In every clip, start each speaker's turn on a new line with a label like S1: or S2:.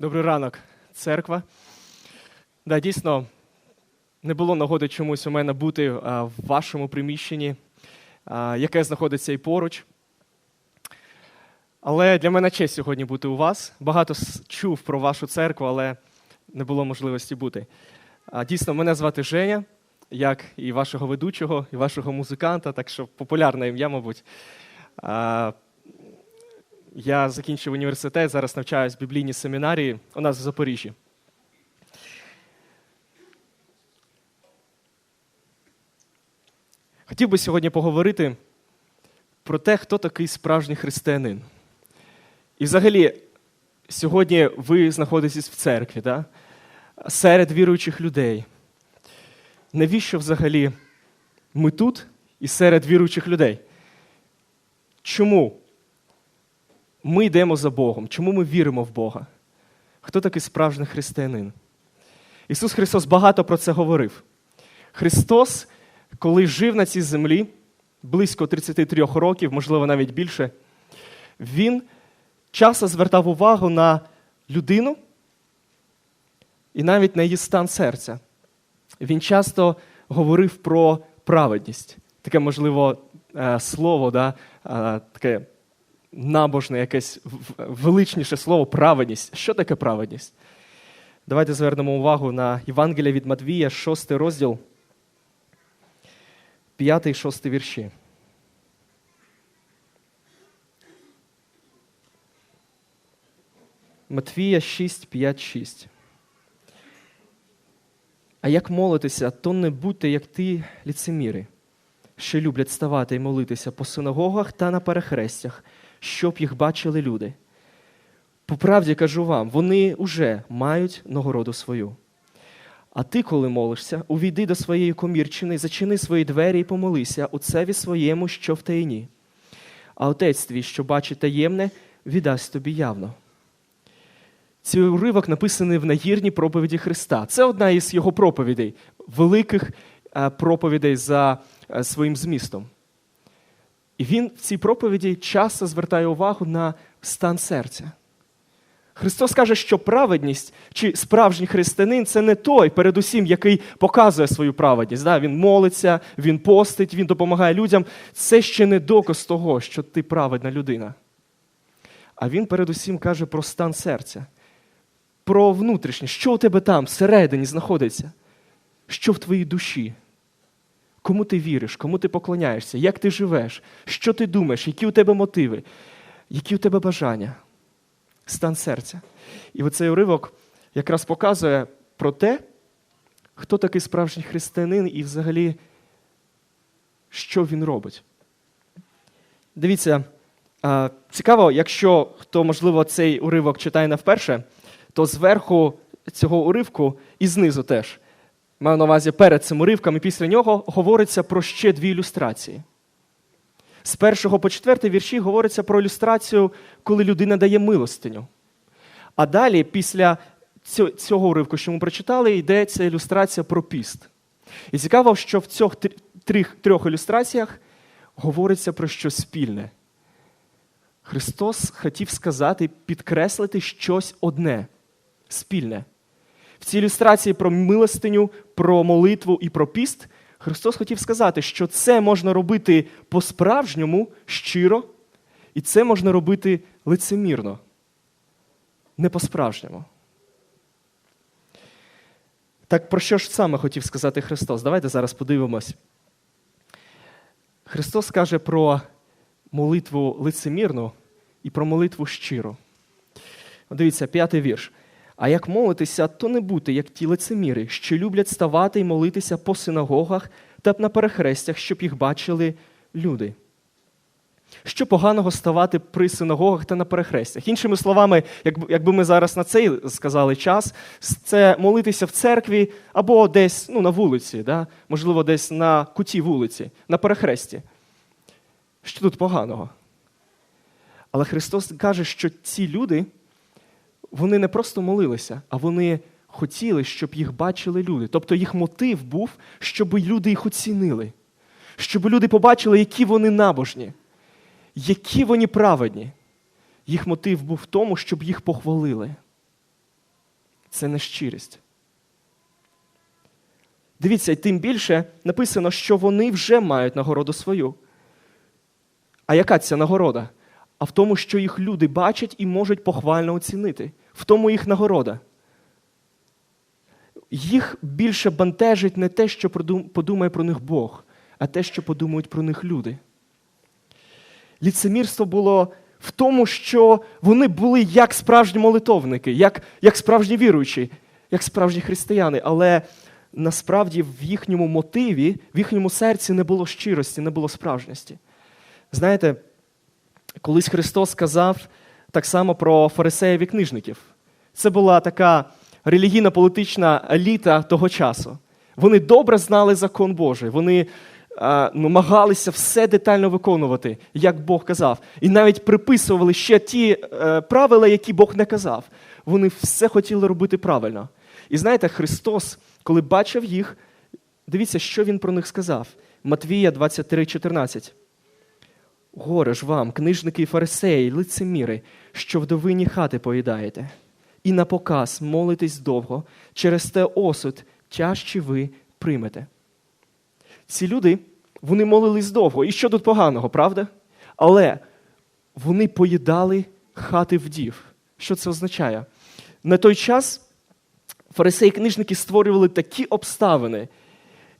S1: Добрий ранок, церква. Да, дійсно, не було нагоди чомусь у мене бути в вашому приміщенні, яке знаходиться і поруч. Але для мене честь сьогодні бути у вас. Багато чув про вашу церкву, але не було можливості бути. Дійсно, мене звати Женя, як і вашого ведучого, і вашого музиканта, так що популярне ім'я, мабуть. Я закінчив університет, зараз навчаюсь в біблійній семінарії у нас в Запоріжжі. Хотів би сьогодні поговорити про те, хто такий справжній християнин. І взагалі, сьогодні ви знаходитесь в церкві, да? серед віруючих людей. Навіщо взагалі ми тут і серед віруючих людей? Чому ми йдемо за Богом? Чому ми віримо в Бога? Хто такий справжній християнин? Ісус Христос багато про це говорив. Христос, коли жив на цій землі, близько 33 років, можливо, навіть більше, Він часто звертав увагу на людину і навіть на її стан серця. Він часто говорив про праведність. Таке, можливо, е, слово, да? е, таке набожне, якесь величніше слово праведність. Що таке праведність? Давайте звернемо увагу на Євангелія від Матвія, 6 розділ, 5 і 6 вірші. Матвія 6, 5, 6. А як молитися, то не будьте, як ті ліцеміри, що люблять ставати і молитися по синагогах та на перехрестях, щоб їх бачили люди. По правді кажу вам, вони уже мають нагороду свою. А ти, коли молишся, увійди до своєї комірчини, зачини свої двері і помолися отцеві своєму, що в таїні. А отець твій, що бачить таємне, віддасть тобі явно. Цей уривок написаний в нагірній проповіді Христа. Це одна із його проповідей, великих е, проповідей за е, своїм змістом. І він в цій проповіді часто звертає увагу на стан серця. Христос каже, що праведність чи справжній християнин це не той, передусім, який показує свою праведність. Да? Він молиться, він постить, він допомагає людям. Це ще не доказ того, що ти праведна людина. А він передусім каже про стан серця, про внутрішнє, що у тебе там всередині знаходиться, що в твоїй душі. Кому ти віриш, кому ти поклоняєшся, як ти живеш, що ти думаєш, які у тебе мотиви, які у тебе бажання, стан серця. І оцей уривок якраз показує про те, хто такий справжній християнин і взагалі, що він робить. Дивіться, цікаво, якщо хто, можливо, цей уривок читає не вперше, то зверху цього уривку і знизу теж. Маю на увазі перед цим уривком, і після нього говориться про ще дві ілюстрації. З першого по четвертий вірші говориться про ілюстрацію, коли людина дає милостиню. А далі, після цього уривку, що ми прочитали, йдеться ілюстрація про піст. І цікаво, що в цих трьох, трьох ілюстраціях говориться про щось спільне. Христос хотів сказати, підкреслити щось одне, спільне. В цій ілюстрації про милостиню, про молитву і про піст Христос хотів сказати, що це можна робити по-справжньому, щиро, і це можна робити лицемірно, не по-справжньому. Так про що ж саме хотів сказати Христос? Давайте зараз подивимось. Христос каже про молитву лицемірну і про молитву щиру. Дивіться, п'ятий вірш. А як молитися, то не будьте, як ті лицеміри, що люблять ставати і молитися по синагогах та на перехрестях, щоб їх бачили люди. Що поганого ставати при синагогах та на перехрестях? Іншими словами, якби ми зараз на цей сказали час, це молитися в церкві або десь ну, на вулиці, да? можливо, десь на куті вулиці, на перехресті. Що тут поганого? Але Христос каже, що ці люди, вони не просто молилися, а вони хотіли, щоб їх бачили люди. Тобто їх мотив був, щоб люди їх оцінили, щоб люди побачили, які вони набожні, які вони праведні. Їх мотив був в тому, щоб їх похвалили. це не щирість. Дивіться, і тим більше написано, що вони вже мають нагороду свою. А яка ця нагорода? А в тому, що їх люди бачать і можуть похвально оцінити. В тому їх нагорода. Їх більше бентежить не те, що подумає про них Бог, а те, що подумають про них люди. Ліцемірство було в тому, що вони були як справжні молитовники, як як справжні віруючі, як справжні християни, але насправді в їхньому мотиві, в їхньому серці не було щирості, не було справжності. Знаєте, колись Христос сказав так само про фарисеїв і книжників. Це була така релігійна політична еліта того часу. Вони добре знали закон Божий. Вони намагалися все детально виконувати, як Бог казав. І навіть приписували ще ті е, правила, які Бог не казав. Вони все хотіли робити правильно. І знаєте, Христос, коли бачив їх, дивіться, що Він про них сказав. Матвія 23,14. Горе ж вам, книжники і фарисеї, лицеміри, що вдовині хати поїдаєте, і на показ молитесь довго, через те осуд тяжче ви приймете. Ці люди, вони молились довго. І що тут поганого, правда? Але вони поїдали хати вдів. Що це означає? На той час фарисеї книжники створювали такі обставини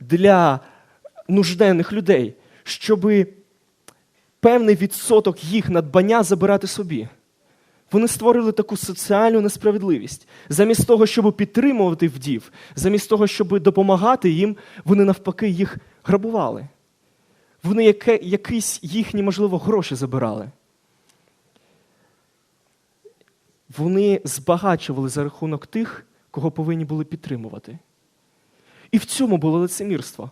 S1: для нужденних людей, щоб певний відсоток їх надбання забирати собі. Вони створили таку соціальну несправедливість. Замість того, щоб підтримувати вдів, замість того, щоб допомагати їм, вони навпаки їх грабували. Вони яке, якісь їхні, можливо, гроші забирали. Вони збагачували за рахунок тих, кого повинні були підтримувати. І в цьому було лицемірство.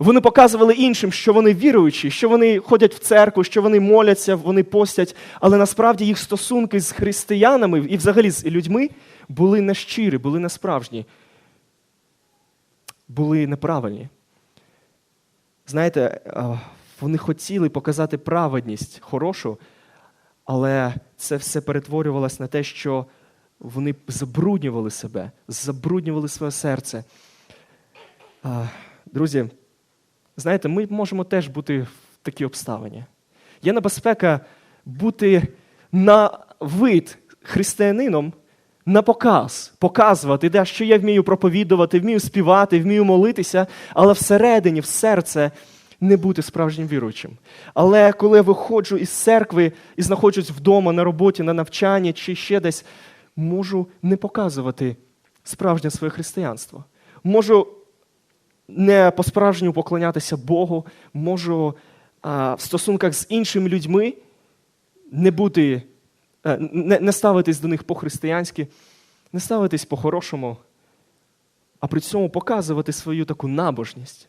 S1: Вони показували іншим, що вони віруючі, що вони ходять в церкву, що вони моляться, вони постять, але насправді їх стосунки з християнами і взагалі з людьми були нещирі, були несправжні, були неправильні. Знаєте, вони хотіли показати праведність хорошу, але це все перетворювалося на те, що вони забруднювали себе, забруднювали своє серце. Друзі, знаєте, ми можемо теж бути в такій обставині. Є небезпека бути на вид християнином на показ, показувати, де, що я вмію проповідувати, вмію співати, вмію молитися, але всередині, в серце не бути справжнім віруючим. Але коли я виходжу із церкви і знаходжусь вдома на роботі, на навчанні чи ще десь, можу не показувати справжнє своє християнство. Можу не по-справжньому поклонятися Богу, можу а, в стосунках з іншими людьми не бути, а, не, не ставитись до них по-християнськи, не ставитись по-хорошому, а при цьому показувати свою таку набожність.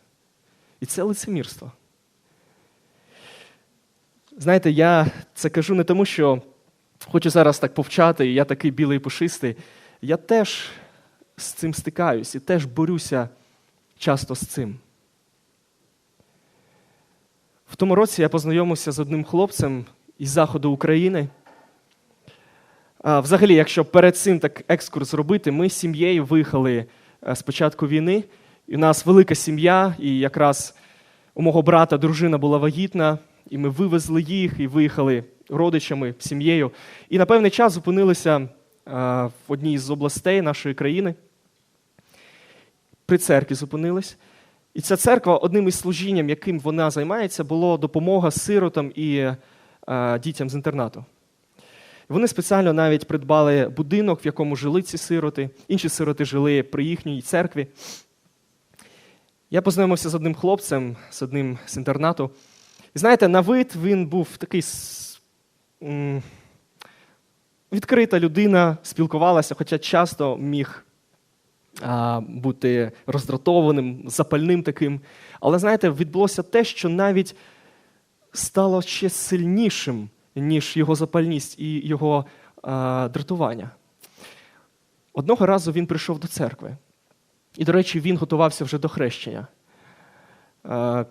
S1: І це лицемірство. Знаєте, я це кажу не тому, що хочу зараз так повчати, і я такий білий пушистий. Я теж з цим стикаюсь і теж борюся часто з цим. В тому році я познайомився з одним хлопцем із заходу України. А, Взагалі, якщо перед цим так екскурс зробити, ми з сім'єю виїхали е, з початку війни. І у нас велика сім'я, і якраз у мого брата дружина була вагітна, і ми вивезли їх і виїхали родичами, сім'єю. І на певний час зупинилися в одній з областей нашої країни при церкві зупинились. І ця церква, одним із служінням, яким вона займається, було допомога сиротам і е, дітям з інтернату. Вони спеціально навіть придбали будинок, в якому жили ці сироти. Інші сироти жили при їхній церкві. Я познайомився з одним хлопцем, з одним з інтернату. І знаєте, на вид він був такий відкрита людина, спілкувалася, хоча часто міг бути роздратованим, запальним таким. Але знаєте, відбулося те, що навіть стало ще сильнішим, ніж його запальність і його дратування. Одного разу він прийшов до церкви. І, до речі, він готувався вже до хрещення.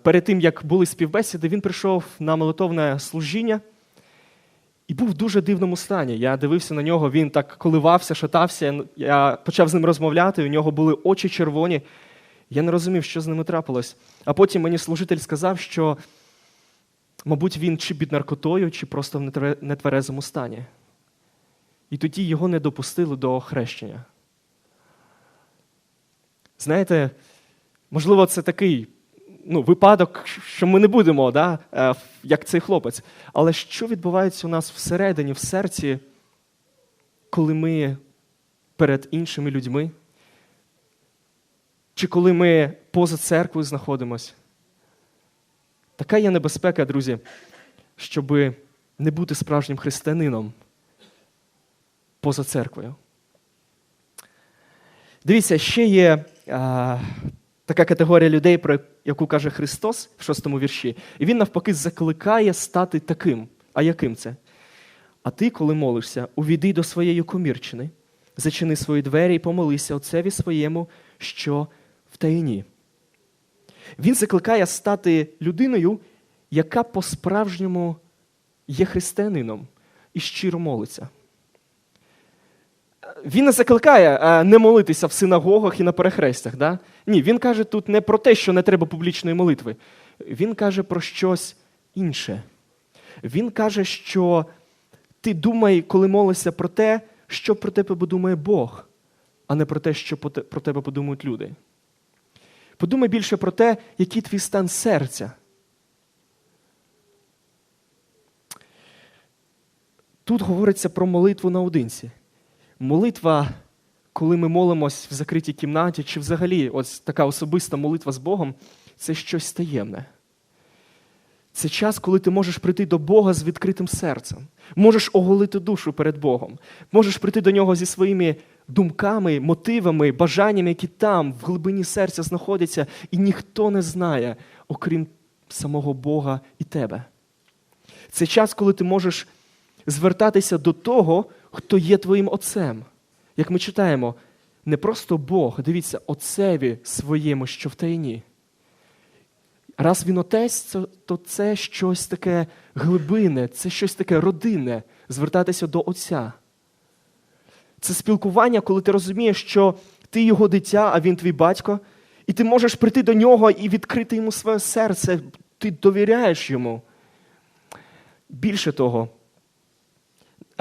S1: Перед тим, як були співбесіди, він прийшов на молитовне служіння. І був в дуже дивному стані. Я дивився на нього, він так коливався, шатався. Я почав з ним розмовляти, у нього були очі червоні. Я не розумів, що з ними трапилось. А потім мені служитель сказав, що, мабуть, він чи під наркотою, чи просто в нетверезому стані. І тоді його не допустили до хрещення. Знаєте, можливо, це такий ну, випадок, що ми не будемо, да, е, як цей хлопець. Але що відбувається у нас всередині, в серці, коли ми перед іншими людьми? Чи коли ми поза церквою знаходимося? Така є небезпека, друзі, щоб не бути справжнім християнином поза церквою. Дивіться, ще є а, така категорія людей, про яку каже Христос в шостому вірші, і Він навпаки закликає стати таким. А яким це? А ти, коли молишся, увійди до своєї комірчини, зачини свої двері і помолися отцеві своєму, що в таїні. Він закликає стати людиною, яка по-справжньому є християнином і щиро молиться. Він не закликає е, не молитися в синагогах і на перехрестях. Да? Ні, він каже тут не про те, що не треба публічної молитви. Він каже про щось інше. Він каже, що ти думай, коли молишся про те, що про тебе подумає Бог, а не про те, що про тебе подумають люди. Подумай більше про те, який твій стан серця. Тут говориться про молитву наодинці молитва, коли ми молимось в закритій кімнаті, чи взагалі ось така особиста молитва з Богом, це щось таємне. Це час, коли ти можеш прийти до Бога з відкритим серцем, можеш оголити душу перед Богом, можеш прийти до нього зі своїми думками, мотивами, бажаннями, які там, в глибині серця знаходяться, і ніхто не знає, окрім самого Бога і тебе. Це час, коли ти можеш звертатися до того, хто є твоїм отцем. Як ми читаємо, не просто Бог, дивіться, отцеві своєму, що в тайні. Раз він отець, то це щось таке глибинне, це щось таке родинне, звертатися до Отця. Це спілкування, коли ти розумієш, що ти його дитя, а він твій батько, і ти можеш прийти до нього і відкрити йому своє серце, ти довіряєш йому. Більше того,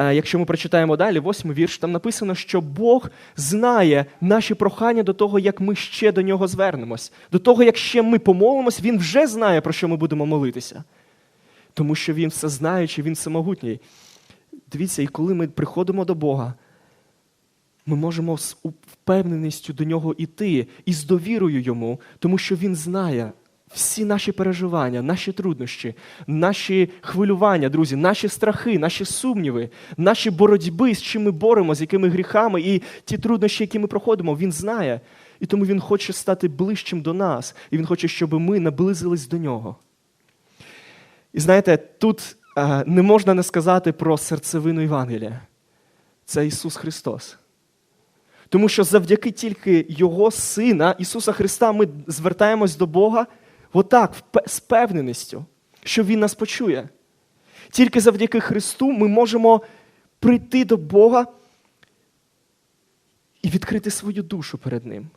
S1: якщо ми прочитаємо далі, восьмий вірш, там написано, що Бог знає наші прохання до того, як ми ще до нього звернемось. До того, як ще ми помолимось, Він вже знає, про що ми будемо молитися. Тому що Він все знаючий, Він всемогутній. Дивіться, і коли ми приходимо до Бога, ми можемо з впевненістю до нього йти і з довірою йому, тому що Він знає всі наші переживання, наші труднощі, наші хвилювання, друзі, наші страхи, наші сумніви, наші боротьби, з чим ми боремося, з якими гріхами і ті труднощі, які ми проходимо, він знає. І тому він хоче стати ближчим до нас, і він хоче, щоб ми наблизились до нього. І знаєте, тут не можна не сказати про серцевину Євангелія. Це Ісус Христос. Тому що завдяки тільки Його Сина, Ісуса Христа, ми звертаємось до Бога отак, з певненістю, що Він нас почує. Тільки завдяки Христу ми можемо прийти до Бога і відкрити свою душу перед Ним.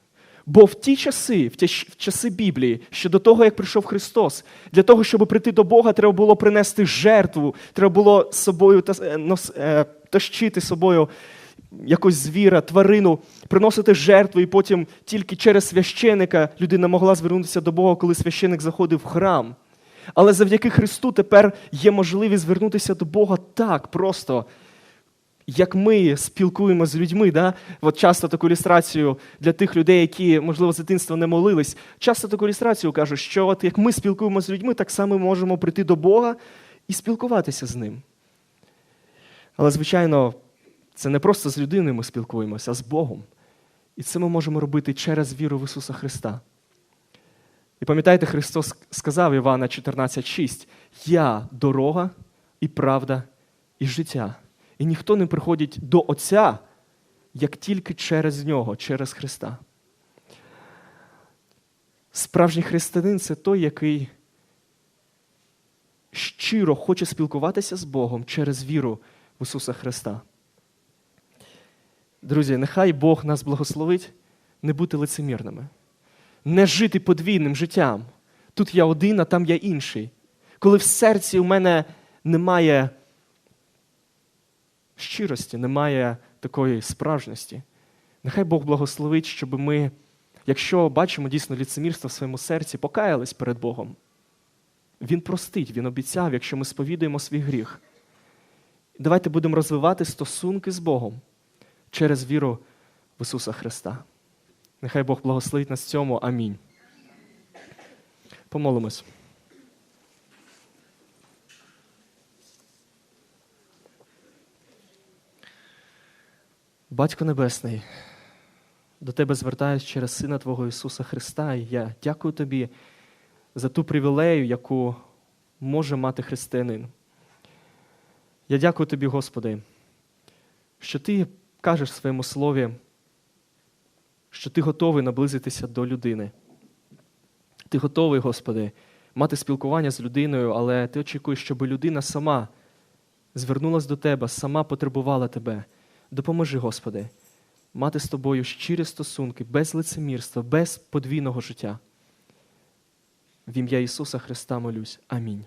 S1: Бо в ті часи, в ті в часи Біблії, ще до того, як прийшов Христос, для того, щоб прийти до Бога, треба було принести жертву, треба було собою е, е, тащити собою якось звіра, тварину, приносити жертву, і потім тільки через священика людина могла звернутися до Бога, коли священик заходив в храм. Але завдяки Христу тепер є можливість звернутися до Бога так просто. Як ми спілкуємося з людьми, да? От часто таку ілюстрацію для тих людей, які, можливо, з дитинства не молились, часто таку ілюстрацію кажуть, що от як ми спілкуємося з людьми, так само ми можемо прийти до Бога і спілкуватися з ним. Але, звичайно, це не просто з людиною ми спілкуємося, а з Богом. І це ми можемо робити через віру в Ісуса Христа. І пам'ятаєте, Христос сказав Івана 14,6: Я дорога і правда, і життя. І ніхто не приходить до Отця, як тільки через Нього, через Христа. Справжній християнин це той, який щиро хоче спілкуватися з Богом через віру в Ісуса Христа. Друзі, нехай Бог нас благословить не бути лицемірними, не жити подвійним життям. Тут я один, а там я інший. Коли в серці у мене немає щирості, немає такої справжності. Нехай Бог благословить, щоб ми, якщо бачимо дійсно ліцемірство в своєму серці, покаялись перед Богом. Він простить, Він обіцяв, якщо ми сповідуємо свій гріх. Давайте будемо розвивати стосунки з Богом через віру в Ісуса Христа. Нехай Бог благословить нас цьому. Амінь. Помолимось. Батько Небесний, до Тебе звертаюсь через Сина Твого Ісуса Христа, і я дякую Тобі за ту привілею, яку може мати християнин. Я дякую Тобі, Господи, що Ти кажеш в своєму слові, що Ти готовий наблизитися до людини. Ти готовий, Господи, мати спілкування з людиною, але Ти очікуєш, щоб людина сама звернулася до Тебе, сама потребувала Тебе. Допоможи, Господи, мати з тобою щирі стосунки, без лицемірства, без подвійного життя. В ім'я Ісуса Христа молюсь. Амінь.